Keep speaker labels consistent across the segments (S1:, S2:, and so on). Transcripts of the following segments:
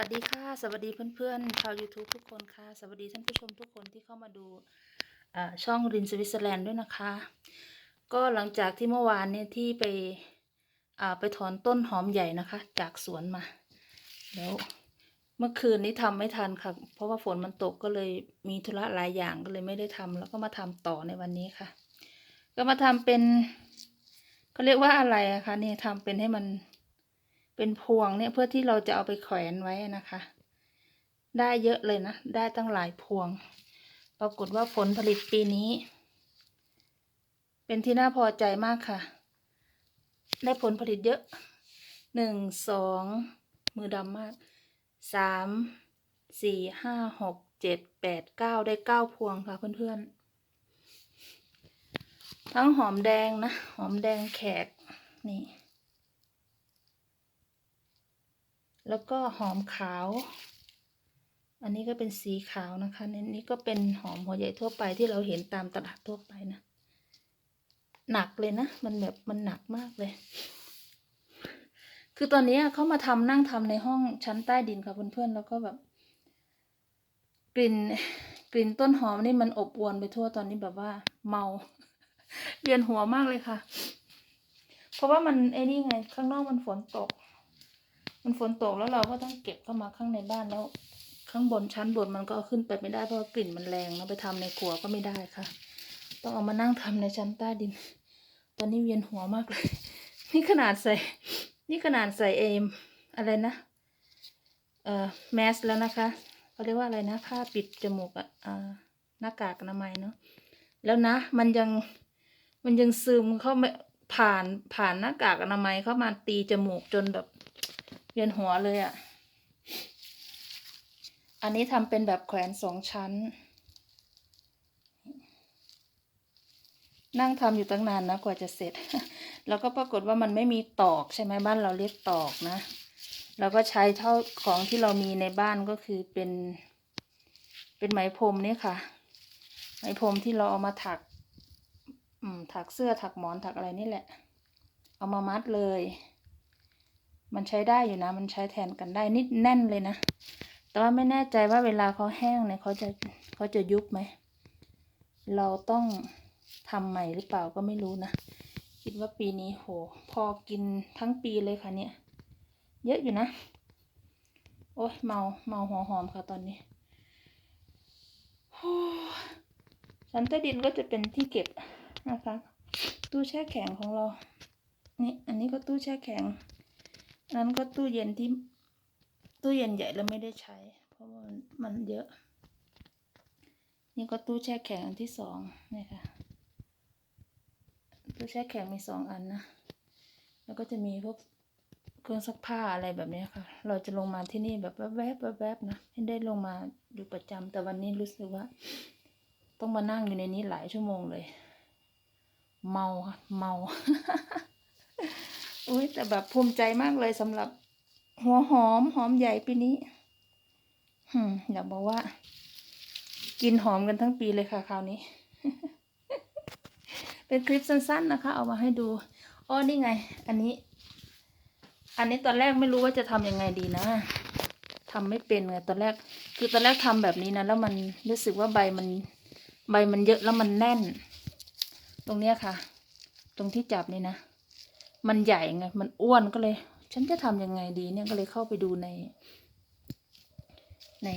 S1: วัสดีค่ะ สวัสดีเพื่อนๆชาว YouTube ทุกคนค่ะ สวัสดีท่านผู้ชมทุกคนที่เข้ามาดูช่องรินสวิตเซอร์แลนด์ด้วยนะคะ ก็หลังจากที่เมื่อวานเนี่ยที่ไปไปถอนต้นหอมใหญ่นะคะ จากสวนมาแล้วเมื่อคืนนี้ทำไม่ทันค่ะ เพราะว่าฝนมันตกก็เลยมีธุระหลายอย่างก็เลยไม่ได้ทำแล้วก็มาทำต่อในวันนี้ค่ะ ก็มาทำเป็นเขาเรียกว่าอะไรอะคะเนี่ยทำเป็นให้มัน เป็นพวงเนี่ยเพื่อที่เราจะเอาไปแขวนไว้นะคะ ได้เยอะเลยนะ ได้ตั้งหลายพวง ปรากฏว่าผลผลิตปีนี้ เป็นที่น่าพอใจมากค่ะ ได้ผลผลิตเยอะหนึ่งสองมือดำมากสามสี่ห้าหกเจ็ดแปดเก้าได้เก้าพวงค่ะเพื่อนๆ ทั้งหอมแดงนะ หอมแดงแขกนี่ แล้วก็หอมขาว อันนี้ก็เป็นสีขาวนะคะในนี้ก็เป็นหอมหัวใหญ่ทั่วไปที่เราเห็นตามตลาดทั่วไปนะ หนักเลยนะ มันแบบมันหนักมากเลย คือตอนนี้เขามาทำนั่งทำในห้องชั้นใต้ดินค่ะเพื่อนๆแล้วก็แบบ กลิ่นกลิ่นต้นหอมนี่มันอบอวนไปทั่วตอนนี้แบบว่า เมาเวียนหัวมากเลยค่ะ เพราะว่ามันไอ้นี่ไง ข้างนอกมันฝนตก มันฝนตกแล้วเราก็ต้องเก็บเข้ามาข้างในบ้านแล้ว ข้างบนชั้นบนมันก็เอาขึ้นไปไม่ได้เพราะกลิ่นมันแรงนะไปทำในครัวก็ไม่ได้ค่ะ ต้องเอามานั่งทำในชั้นใต้ดิน ตอนนี้เวียนหัวมากเลย นี่ขนาดใส่ นี่ขนาดใส่เอมอะไรนะ เอ่อแมสแล้วนะคะเขาเรียกว่าอะไรนะผ้าปิดจมูกอะอ่าหน้ากากอนามัยเนาะแล้วนะ มันยังมันยังซึมเข้ามาผ่านผ่านหน้ากากอนามัยเข้ามาตีจมูกจนแบบ เวียนหัวเลยอะ่ะ อันนี้ทำเป็นแบบแขวนสองชั้น นั่งทำอยู่ตั้งนานนะกว่าจะเสร็จ แล้วก็ปรากฏว่ามันไม่มีตอกใช่ไหมบ้านเราเรียกตอกนะเราก็ใช้เท่าของที่เรามีในบ้านก็คือเป็น เป็นไหมพรมนี่ค่ะ ไหมพรมที่เราเอามาถัก อืมถักเสื้อถักหมอนถักอะไรนี่แหละ เอามามัดเลย มันใช้ได้อยู่นะ มันใช้แทนกันได้นิดแน่นเลยนะ แต่ว่าไม่แน่ใจว่าเวลาเขาแห้งเนี่ยเขาจะเขาจะยุบไหม เราต้องทำใหม่หรือเปล่าก็ไม่รู้นะ คิดว่าปีนี้โห พอกินทั้งปีเลยค่ะเนี่ย เยอะอยู่นะ โอ้ยเมาเมาหัวหอมค่ะตอนนี้ชั้นใต้ดินก็จะเป็นที่เก็บนะคะ ตู้แช่แข็งของเรา นี่ อันนี้ก็ตู้แช่แข็ง นั้นก็ตู้เย็นที่ตู้เย็นใหญ่แล้วไม่ได้ใช้ เพราะมันมันเยอะ นี่ก็ตู้แช่แข็งอันที่สองนี่ค่ะ ตู้แช่แข็งมีสองอันนะ แล้วก็จะมีพวกเครื่องซักผ้าอะไรแบบนี้ค่ะ เราจะลงมาที่นี่แบบแวบๆแวบๆนะไม่ได้ลงมาอยู่ประจำแต่วันนี้รู้สึกว่า ต้องมานั่งอยู่ในนี้หลายชั่วโมงเลย เมาค่ะเมา อุ้ยแต่แบบภูมิใจมากเลยสำหรับหัวหอมหอมใหญ่ปีนี้หืมอยากบอกว่า กินหอมกันทั้งปีเลยค่ะคราวนี้ เป็นคลิปสั้นๆนะคะ เอามาให้ดูอ้อนี่ไง อันนี้ อันนี้ตอนแรกไม่รู้ว่าจะทำยังไงดีนะทำไม่เป็นไงตอนแรก คือตอนแรกทำแบบนี้นะแล้วมันรู้สึกว่าใบมันใบมันเยอะแล้วมันแน่น ตรงเนี้ยค่ะ ตรงที่จับนี่นะ มันใหญ่ไง มันอ้วนก็เลย ฉันจะทำยังไงดีเนี่ยก็เลยเข้าไปดูใน ใน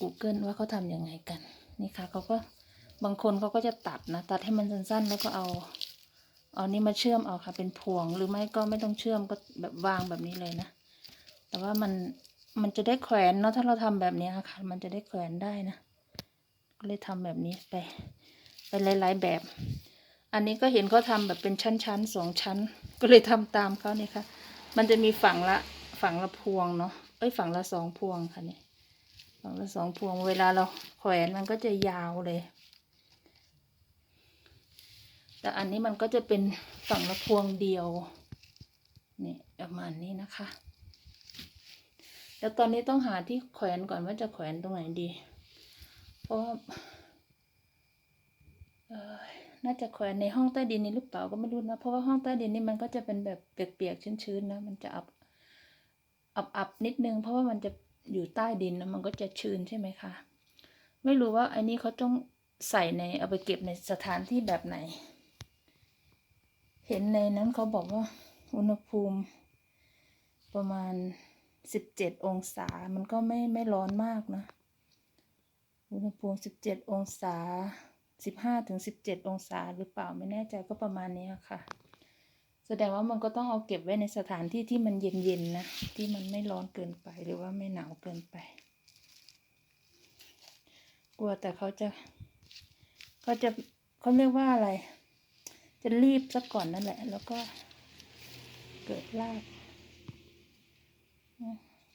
S1: Google ว่าเขาทำยังไงกัน นี่ค่ะเขาก็บางคนเขาก็จะตัดนะ ตัดให้มันสั้นๆ แล้วก็เอาเอานี่มาเชื่อมเอาค่ะ เป็นพวงหรือไม่ก็ไม่ต้องเชื่อมก็แบบวางแบบนี้เลยนะ แต่ว่ามันมันจะได้แขวนเนาะถ้าเราทำแบบนี้ค่ะ มันจะได้แขวนได้นะ ก็เลยทำแบบนี้ไปไปหลายๆแบบ อันนี้ก็เห็นเขาทำแบบเป็นชั้นๆสองชั้น ก็เลยทำตามเขาเนี่ยค่ะ มันจะมีฝั่งละฝั่งละพวงเนาะเอ้ยฝั่งละสองพวงค่ะเนี่ยฝั่งละสองพวงเวลาเราแขวนมันก็จะยาวเลย แต่อันนี้มันก็จะเป็นฝั่งละพวงเดียวนี่ประมาณนี้นะคะ แล้วตอนนี้ต้องหาที่แขวนก่อนว่าจะแขวนตรงไหนดี เพราะว่าเออ น่าจะแขวนในห้องใต้ดินนี้หรือเปล่าก็ไม่รู้นะ เพราะว่าห้องใต้ดินนี่มันก็จะเป็นแบบเปียกๆชื้นๆนะ มันจะอับอับอับนิดนึง เพราะว่ามันจะอยู่ใต้ดินนะมันก็จะชื้นใช่ไหมคะไม่รู้ว่าไอันนี้เขาต้องใส่ในเอาไปเก็บในสถานที่แบบไหน เห็นในนั้นเขาบอกว่าอุณหภูมิ ประมาณสิบเจ็ดองศา มันก็ไม่ไม่ร้อนมากนะ อุณหภูมิสิบเจ็ดองศา สิบห้าถึงสิบเจ็ดองศาหรือเปล่าไม่แน่ใจก็ประมาณนี้ค่ะ แสดงว่ามันก็ต้องเอาเก็บไว้ในสถานที่ที่มันเย็นๆนะ ที่มันไม่ร้อนเกินไปหรือว่าไม่หนาวเกินไป กลัวแต่เขาจะเขาจะเขาเรียกว่าอะไร จะรีบซะก่อนนั่นแหละ แล้วก็เกิดราก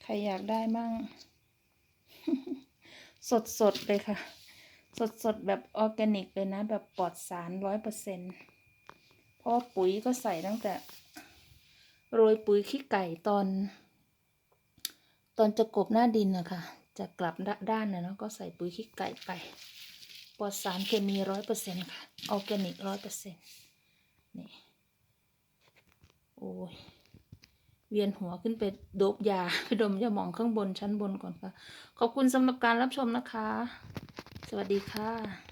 S1: ใครอยากได้มั่ง สดๆเลยค่ะ สดสดแบบออร์แกนิกเลยนะ แบบปลอดสารร้อยเปอร์เซ็นต์เพราะปุ๋ยก็ใส่ตั้งแต่ โรยปุ๋ยขี้ไก่ตอน ตอนจะกบหน้าดินนะคะจะกลับด้านนะเนาะก็ใส่ปุ๋ยขี้ไก่ไป ปลอดสารเคมีร้อยเปอร์เซ็นต์ค่ะออร์แกนิกร้อยเปอร์เซ็นต์นี่โอ้ยเวียนหัวขึ้นไปดบยาไปดมยาหมองข้างบนชั้นบนก่อนค่ะ ขอบคุณสำหรับการรับชมนะคะ สวัสดีค่ะ